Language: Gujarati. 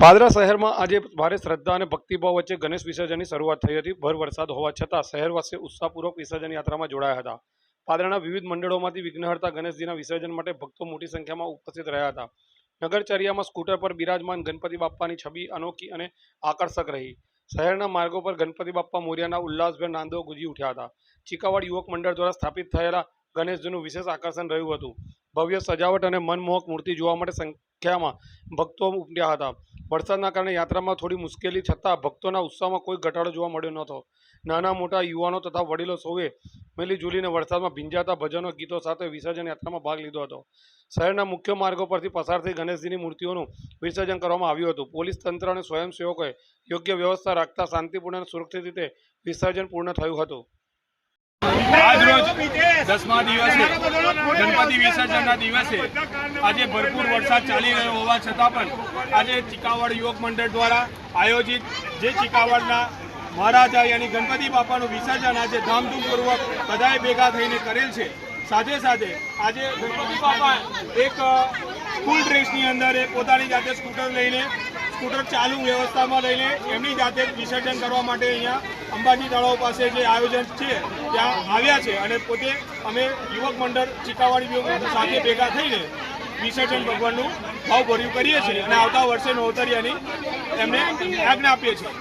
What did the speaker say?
પાદરા શહેરમાં આજે ભારે શ્રદ્ધા અને ભક્તિભાવ વચ્ચે ગણેશ વિસર્જનની શરૂઆત થઈ હતી. ભર વરસાદ હોવા છતાં શહેરવાસીઓ ઉત્સાહપૂર્વક વિસર્જન યાત્રામાં જોડાયા હતા. પાદરાના વિવિધ મંડળોમાંથી વિઘ્નહર્તા ગણેશજીના વિસર્જન માટે ભક્તો મોટી સંખ્યામાં ઉપસ્થિત રહ્યા હતા. નગરચર્યામાં સ્કૂટર પર બિરાજમાન ગણપતિ બાપ્પાની છબી અનોખી અને આકર્ષક રહી. શહેરના માર્ગો પર ગણપતિ બાપ્પા મોર્યાના ઉલ્લાસભેર નાંદો ગુંજી ઉઠ્યા હતા. ચીકાવાડ યુવક મંડળ દ્વારા સ્થાપિત થયેલા ગણેશજીનું વિશેષ આકર્ષણ રહ્યું હતું. ભવ્ય સજાવટ અને મનમોહક મૂર્તિ જોવા માટે સંખ્યામાં ભક્તો ઉમટ્યા હતા. વરસાદના કારણે યાત્રામાં થોડી મુશ્કેલી છતાં ભક્તોના ઉત્સાહમાં કોઈ ઘટાડો જોવા મળ્યો નહોતો. નાના મોટા યુવાનો તથા વડીલો સૌએ મેલી જુલીને વરસાદમાં ભીંજાતા ભજનો, ગીતો સાથે વિસર્જન યાત્રામાં ભાગ લીધો હતો. શહેરના મુખ્ય માર્ગો પરથી પસાર થઈ ગણેશજીની મૂર્તિઓનું વિસર્જન કરવામાં આવ્યું હતું. પોલીસ તંત્ર અને સ્વયંસેવકોએ યોગ્ય વ્યવસ્થા રાખતા શાંતિપૂર્ણ અને સુરક્ષિત રીતે વિસર્જન પૂર્ણ થયું હતું. દસમા દિવસે, ગણપતિ વિસર્જનના દિવસે આજે ભરપૂર વરસાદ ચાલી રહ્યો હોવા છતાં પણ આજે ચિકાવાડ યુવક મંડળ દ્વારા આયોજિત જે ચિકાવાડના મહારાજા યાની ગણપતિ બાપાનું વિસર્જન આજે ધામધૂમપૂર્વક બધાએ ભેગા થઈને કરેલ છે. સાથે સાથે આજે ગણપતિ બાપા એક ફૂલ ડ્રેસની અંદર એ પોતાની જાતે સ્કૂટર લઈને સ્કૂટર ચાલુ વ્યવસ્થામાં લઈને એમની જાતે વિસર્જન કરવા માટે અહીંયા અંબાજી તળાવ પાસે જે આયોજન છે, ત્યાં આવ્યા છે અને પોતે અમે યુવક મંડળ ચિકાવાડી યુવક સાથે ભેગા થઈને વિસર્જન ભગવાનનું ભાવભર્યું કરીએ છીએ અને આવતા વર્ષે નવતરિયાની એમને આજ્ઞા આપીએ છીએ.